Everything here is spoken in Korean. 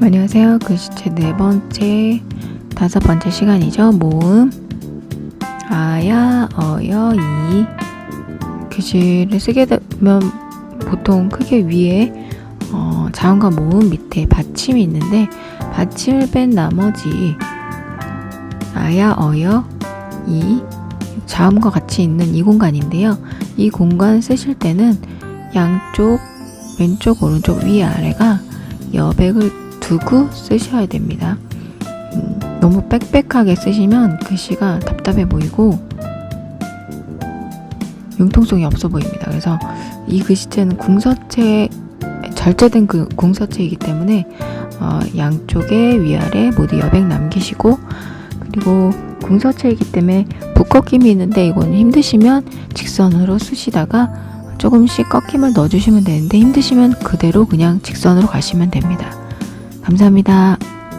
안녕하세요. 글씨체 네 번째, 다섯 번째 시간이죠. 모음. 아야, 어여, 이. 글씨를 쓰게 되면 보통 크게 위에 어, 자음과 모음 밑에 받침이 있는데 받침을 뺀 나머지 아야, 어여, 이 자음과 같이 있는 이 공간인데요. 이 공간 쓰실 때는 양쪽 왼쪽 오른쪽 위 아래가 여백을 두고 쓰셔야 됩니다. 음, 너무 빽빽하게 쓰시면 글씨가 답답해 보이고 융통성이 없어 보입니다. 그래서 이 글씨체는 궁서체 절제된 그 궁서체이기 때문에 어, 양쪽에 위아래 모두 여백 남기시고 그리고 궁서체이기 때문에 붓꺾임이 있는데 이건 힘드시면 직선으로 쓰시다가 조금씩 꺾임을 넣어주시면 되는데 힘드시면 그대로 그냥 직선으로 가시면 됩니다. 감사합니다.